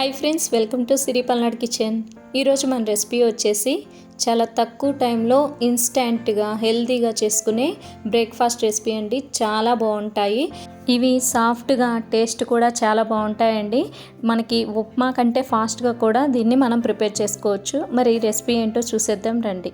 Hi friends welcome to Siri Palnadu kitchen ఈరోజు మన recipe వచ్చేసి చాలా తక్కువ టైంలో ఇన్స్టెంట్గా హెల్తీగా చేసుకునే బ్రేక్ఫాస్ట్ రెసిపీ అండి. చాలా బాగుంటాయి. ఇవి సాఫ్ట్గా టేస్ట్ కూడా చాలా బాగుంటాయండి. మనకి ఉప్మా కంటే ఫాస్ట్గా కూడా దీన్ని మనం ప్రిపేర్ చేసుకోవచ్చు. మరి ఈ రెసిపీ ఏంటో చూసేద్దాం రండి.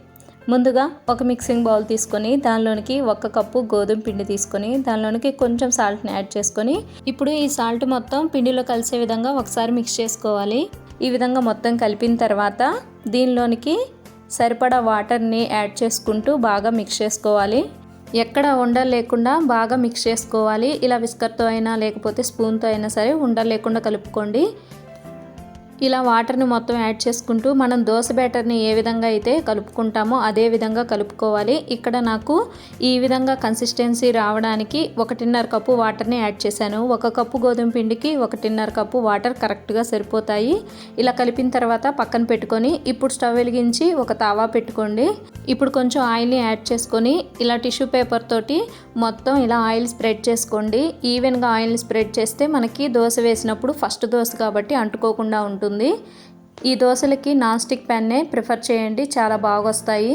ముందుగా ఒక మిక్సింగ్ బౌల్ తీసుకొని దానిలోనికి ఒక కప్పు గోధుమ పిండి తీసుకొని దానిలోనికి కొంచెం సాల్ట్ని యాడ్ చేసుకొని ఇప్పుడు ఈ సాల్ట్ మొత్తం పిండిలో కలిసే విధంగా ఒకసారి మిక్స్ చేసుకోవాలి. ఈ విధంగా మొత్తం కలిపిన తర్వాత దీనిలోనికి సరిపడా వాటర్ని యాడ్ చేసుకుంటూ బాగా మిక్స్ చేసుకోవాలి. ఎక్కడ ఉండలు లేకుండా బాగా మిక్స్ చేసుకోవాలి. ఇలా విస్కర్తో అయినా లేకపోతే స్పూన్తో అయినా సరే ఉండలు లేకుండా కలుపుకోండి. ఇలా వాటర్ని మొత్తం యాడ్ చేసుకుంటూ మనం దోశ బ్యాటర్ని ఏ విధంగా అయితే కలుపుకుంటామో అదే విధంగా కలుపుకోవాలి. ఇక్కడ నాకు ఈ విధంగా కన్సిస్టెన్సీ రావడానికి ఒకటిన్నర కప్పు వాటర్ని యాడ్ చేశాను. ఒక కప్పు గోధుమ పిండికి ఒకటిన్నర కప్పు వాటర్ కరెక్ట్గా సరిపోతాయి. ఇలా కలిపిన తర్వాత పక్కన పెట్టుకొని ఇప్పుడు స్టవ్ వెలిగించి ఒక తావా పెట్టుకోండి. ఇప్పుడు కొంచెం ఆయిల్ని యాడ్ చేసుకొని ఇలా టిష్యూ పేపర్ తోటి మొత్తం ఇలా ఆయిల్ స్ప్రెడ్ చేసుకోండి. ఈవెన్గా ఆయిల్ని స్ప్రెడ్ చేస్తే మనకి దోశ వేసినప్పుడు ఫస్ట్ దోశ కాబట్టి అంటుకోకుండా ఉంటుంది ఉంటుంది. ఈ దోశలకి నాన్ స్టిక్ ప్యాన్నే ప్రిఫర్ చేయండి చాలా బాగా వస్తాయి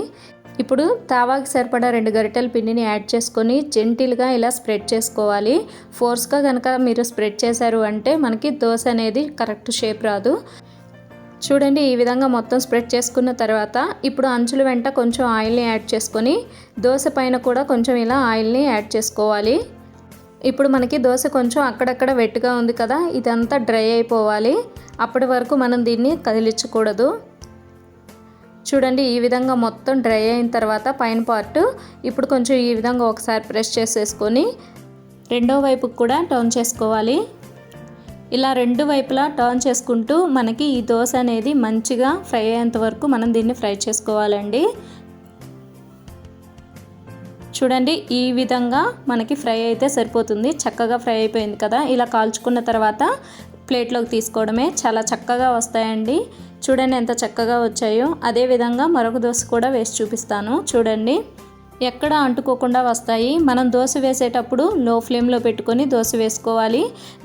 ఇప్పుడు తావాకి సరిపడా రెండు గరిటెల పిండిని యాడ్ చేసుకొని జెంటిల్గా ఇలా స్ప్రెడ్ చేసుకోవాలి. ఫోర్స్గా కనుక మీరు స్ప్రెడ్ చేశారు అంటే మనకి దోశ అనేది కరెక్ట్ షేప్ రాదు. చూడండి ఈ విధంగా మొత్తం స్ప్రెడ్ చేసుకున్న తర్వాత ఇప్పుడు అంచుల వెంట కొంచెం ఆయిల్ని యాడ్ చేసుకొని దోశ పైన కూడా కొంచెం ఇలా ఆయిల్ని యాడ్ చేసుకోవాలి. ఇప్పుడు మనకి దోశ కొంచెం అక్కడక్కడ వెట్టుగా ఉంది కదా ఇదంతా డ్రై అయిపోవాలి. అప్పటి వరకు మనం దీన్ని కదిలించకూడదు. చూడండి ఈ విధంగా మొత్తం డ్రై అయిన తర్వాత పైన పార్ట్ ఇప్పుడు కొంచెం ఈ విధంగా ఒకసారి ప్రెస్ చేసేసుకొని రెండో వైపుకి కూడా టర్న్ చేసుకోవాలి. ఇలా రెండు వైపులా టర్న్ చేసుకుంటూ మనకి ఈ దోశ అనేది మంచిగా ఫ్రై అయ్యేంత వరకు మనం దీన్ని ఫ్రై చేసుకోవాలండి. చూడండి ఈ విధంగా మనకి ఫ్రై అయితే సరిపోతుంది. చక్కగా ఫ్రై అయిపోయింది కదా. ఇలా కాల్చుకున్న తర్వాత ప్లేట్లోకి తీసుకోవడమే చాలా చక్కగా వస్తాయండి. చూడండి ఎంత చక్కగా వచ్చాయో. అదేవిధంగా మరొక దోశ కూడా వేసి చూపిస్తాను. చూడండి. ఎక్కడ అంటుకోకుండా వస్తాయి. మనం దోశ వేసేటప్పుడు లో ఫ్లేమ్లో పెట్టుకొని దోశ వేసుకోవాలి.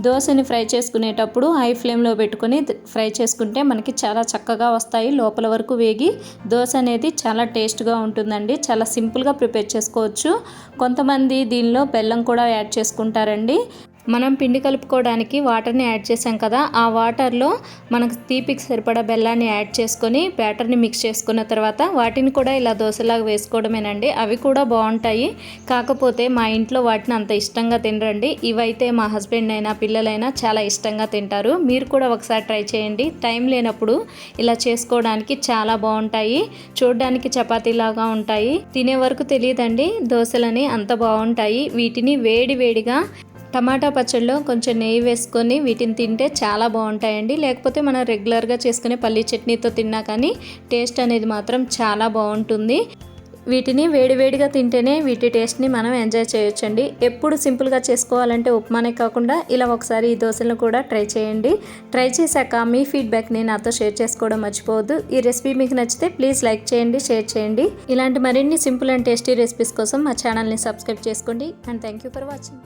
దోశని ఫ్రై చేసుకునేటప్పుడు హై ఫ్లేమ్లో పెట్టుకొని ఫ్రై చేసుకుంటే మనకి చాలా చక్కగా వస్తాయి. లోపల వరకు వేగి దోశ అనేది చాలా టేస్ట్గా ఉంటుందండి. చాలా సింపుల్గా ప్రిపేర్ చేసుకోవచ్చు. కొంతమంది దీనిలో బెల్లం కూడా యాడ్ చేసుకుంటారండి. మనం పిండి కలుపుకోవడానికి వాటర్ని యాడ్ చేసాం కదా ఆ వాటర్లో మనకు తీపికి సరిపడా బెల్లాన్ని యాడ్ చేసుకొని బ్యాటర్ని మిక్స్ చేసుకున్న తర్వాత వాటిని కూడా ఇలా దోశలాగా వేసుకోవడమేనండి. అవి కూడా బాగుంటాయి. కాకపోతే మా ఇంట్లో వాటిని అంత ఇష్టంగా తినరండి. ఇవైతే మా హస్బెండ్ అయినా పిల్లలైనా చాలా ఇష్టంగా తింటారు. మీరు కూడా ఒకసారి ట్రై చేయండి. టైం లేనప్పుడు ఇలా చేసుకోవడానికి చాలా బాగుంటాయి. చూడడానికి చపాతీలాగా ఉంటాయి. తినే వరకు తెలియదండి. దోశలని అంత బాగుంటాయి. వీటిని వేడి వేడిగా టమాటా పచ్చడిలో కొంచెం నెయ్యి వేసుకొని వీటిని తింటే చాలా బాగుంటాయండి. లేకపోతే మనం రెగ్యులర్గా చేసుకునే పల్లీ చట్నీతో తిన్నా కానీ టేస్ట్ అనేది మాత్రం చాలా బాగుంటుంది. వీటిని వేడివేడిగా తింటేనే వీటి టేస్ట్ని మనం ఎంజాయ్ చేయొచ్చండి. ఎప్పుడు సింపుల్గా చేసుకోవాలంటే ఉప్మానే కాకుండా ఇలా ఒకసారి ఈ దోశలను కూడా ట్రై చేయండి. ట్రై చేశాక మీ ఫీడ్బ్యాక్ని నాతో షేర్ చేసుకోవడం మర్చిపోవద్దు. ఈ రెసిపీ మీకు నచ్చితే ప్లీజ్ లైక్ చేయండి షేర్ చేయండి. ఇలాంటి మరిన్ని సింపుల్ అండ్ టేస్టీ రెసిపీస్ కోసం మా ఛానల్ని సబ్స్క్రైబ్ చేసుకోండి. And thank you for watching.